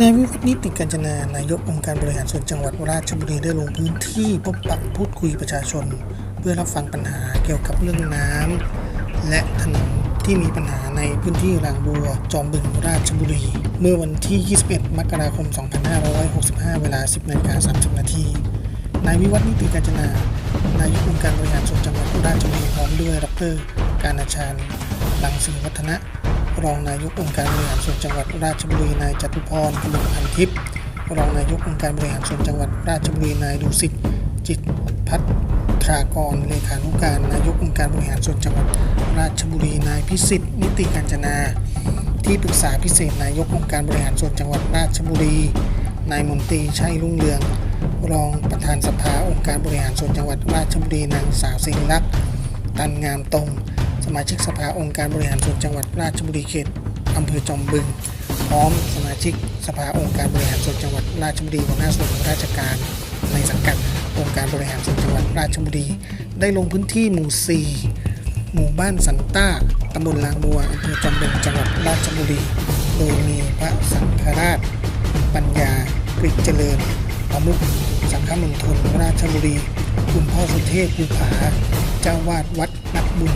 นายวิวัฒน์นิติกัญจนานายกองค์การบริหารส่วนจังหวัดราชบุรีได้ลงพื้นที่พบปะพูดคุยประชาชน เพื่อรับฟังปัญหาเกี่ยวกับเรื่องน้ำและถนนที่มีปัญหาในพื้นที่รางบัวจอมบึงราชบุรี เมื่อวันที่ 21 มกราคม 2565 เวลา 10นาฬิกา30 นาทีนายวิวัฒน์นิติกัญจนานายกองค์การบริหารส่วนจังหวัดราชบุรีพร้อมด้วยดร การอาชาญลังสีวัฒนะ รองนายกองค์การบริหารส่วนจังหวัดราชบุรีนายจตุพรกมลพันทิพย์รองนายกองค์การบริหารส่วนจังหวัดราชบุรีนายดุสิตจิตพัฒรากรเลขานุการนายกองค์การบริหารส่วนจังหวัดราชบุรีนายพิสิทธิ์นิติการจนา ที่ปรึกษาพิเศษนายกองค์การบริหารส่วนจังหวัดราชบุรีนายมนตรีชัยรุ่งเรือง รองประธานสภาองค์การบริหารส่วนจังหวัดราชบุรีนางสาวสิริลักษณ์ตันงามตรง สมาชิกสภาองค์การบริหารส่วนจังหวัดราชบุรีเขตอำเภอจอมบึง พร้อมสมาชิกสภาองค์การบริหารส่วนจังหวัดราชบุรีหัวหน้าส่วนราชการ ในสังกัดองค์การบริหารส่วนจังหวัดราชบุรี ได้ลงพื้นที่หมู่ 4 หมู่บ้านสันต้าตำบลลางบัวอำเภอจอมบึงจังหวัดราชบุรี โดยมีพระสังฆราช ปัญญากฤษเจริญประมุขสังฆมณฑลราชบุรี คุณพ่อสุเทพภูผา เจ้าวาดวัดนักบุญ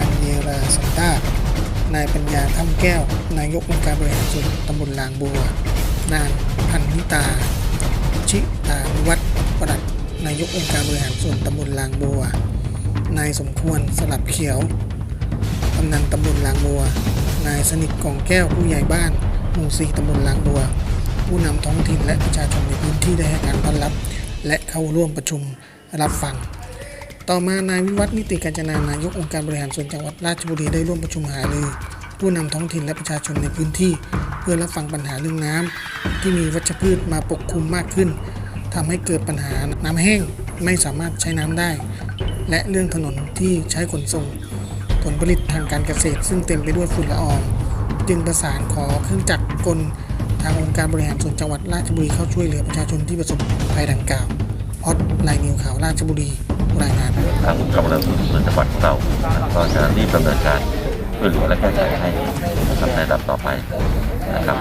อัญเยราสันตานายปัญญาถ้ำแก้ว นายกองค์การบริหารส่วนตำบลลางบัว นางพันนิตา ชิตาวัฒน์ประหลัดนายกองค์การบริหารส่วนตำบลลางบัว นายสมควรสลับเขียวกำนันตำบลลางบัว นายสนิทกองแก้วผู้ใหญ่บ้านหมู่สี่ตำบลลางบัว ผู้นำท้องถิ่นและประชาชนในพื้นที่ได้ให้การต้อนรับ และเข้าร่วมประชุมรับฟัง ต่อมานายวิวัฒนิติการจนานายกองค์การบริหารส่วนจังหวัดราชบุรีได้ร่วมประชุมหารือผู้นำท้องถิ่นและประชาชนในพื้นที่ เพื่อรับฟังปัญหาเรื่องน้ำที่มีวัชพืชมาปกคลุมมากขึ้นทำให้เกิดปัญหาน้ำแห้งไม่สามารถใช้น้ำได้ และเรื่องถนนที่ใช้ขนส่ง ผลผลิตทางการเกษตร ซึ่งเต็มไปด้วยฝุ่นละออง จึงประสานขอเครื่องจักรกลทางองค์การบริหารส่วนจังหวัดราชบุรีเข้าช่วยเหลือประชาชนที่ประสบภัยดังกล่าวพอดลายนิวข่าวราชบุรี รายงานทางกำลังส่วนจังหวัดของเราก็จะรีบดำเนินการช่วยเหลือและแก้ไขให้นะครับในระดับต่อไปนะครับ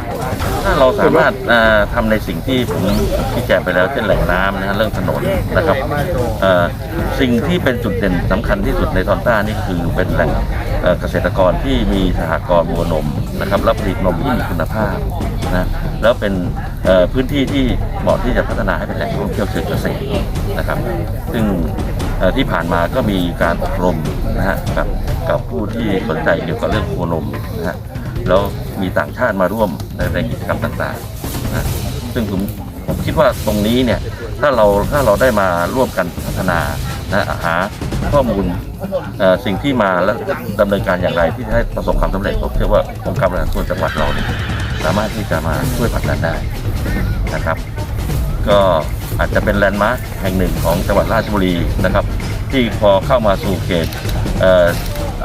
ถ้าเราสามารถอ่าทำในสิ่งที่ผมชี้แจงไปแล้วเช่นแหล่งน้ำนะฮะเรื่องถนนนะครับสิ่งที่เป็นจุดเด่นสำคัญที่สุดในตอนต้านี่คือเป็นแหล่งเกษตรกรที่มีสหกรณ์วัวนมนะครับและผลิตนมที่มีคุณภาพนะแล้วเป็นพื้นที่ที่เหมาะที่จะพัฒนาให้เป็นแหล่งท่องเที่ยวเชิงเกษตรนะครับ ซึ่ง ที่ผ่านมาก็มีการอบรมนะฮะกับกับผู้ที่สนใจเกี่ยวกับเรื่องโคนมนะฮะแล้วมีต่างชาติมาร่วมในในกิจกรรมต่างๆนะซึ่งผมผมคิดว่าตรงนี้เนี่ยถ้าเราถ้าเราได้มาร่วมกันพัฒนานะหาข้อมูลสิ่งที่มาและดำเนินการอย่างไรที่จะให้ประสบความสำเร็จผมเชื่อว่าองค์การบริหารส่วนจังหวัดเราเนี่ยสามารถที่จะมาช่วยผลักดันได้นะครับ ก็ อาจจะเป็นแลนด์มาร์คแห่งหนึ่งของจังหวัดราชบุรีนะครับ ที่พอเข้ามาสู่เขตเออ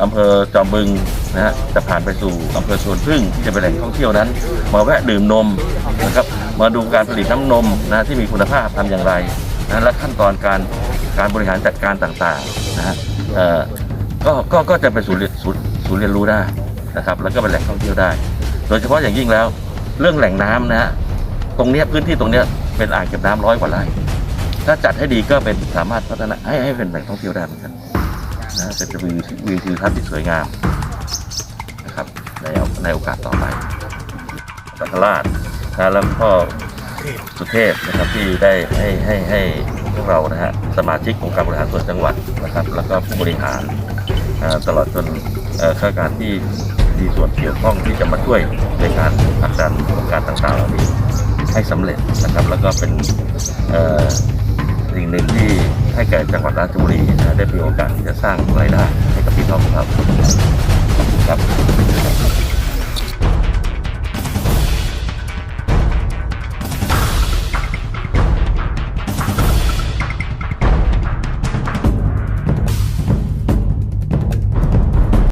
อำเภอจอมบึงนะฮะจะผ่านไปสู่อำเภอสวนพึ่งที่จะเป็นแหล่งท่องเที่ยวนั้น มาแวะดื่มนมนะครับมาดูการผลิตน้ำนมนะที่มีคุณภาพทำอย่างไรนะและขั้นตอนการการบริหารจัดการต่างๆนะฮะก็ก็ก็จะเป็นศูนย์เรียนศูนย์ศูนย์เรียนรู้ได้นะครับ แล้วก็เป็นแหล่งท่องเที่ยวได้ โดยเฉพาะอย่างยิ่งแล้ว เรื่องแหล่งน้ำนะฮะตรงเนี้ยพื้นที่ตรงเนี้ย เป็นอ่างเก็บน้ำร้อยกว่าไร่ถ้าจัดให้ดีก็เป็นสามารถพัฒนาให้ให้เป็นแหล่งท่องเที่ยวได้เหมือนกันนะเป็นวิววิวทิวทัศน์ที่สวยงามนะครับในในโอกาสต่อไปสัตราชนะแล้วก็สุเทพนะครับที่ได้ให้ให้ให้พวกเรานะฮะสมาชิกองค์การบริหารส่วนจังหวัดนะครับ แล้วก็ผู้บริหารตลอดจนข้าราชการที่มีส่วนเกี่ยวข้องที่จะมาช่วยในการผลักดันโครงการต่างๆเหล่านี้ ให้สำเร็จนะครับ แล้วก็เป็นเอ่อสิ่งหนึ่งที่ให้แก่จังหวัดราชบุรีนะได้มีโอกาสที่จะสร้างรายได้ให้กับพี่น้องของเราครับ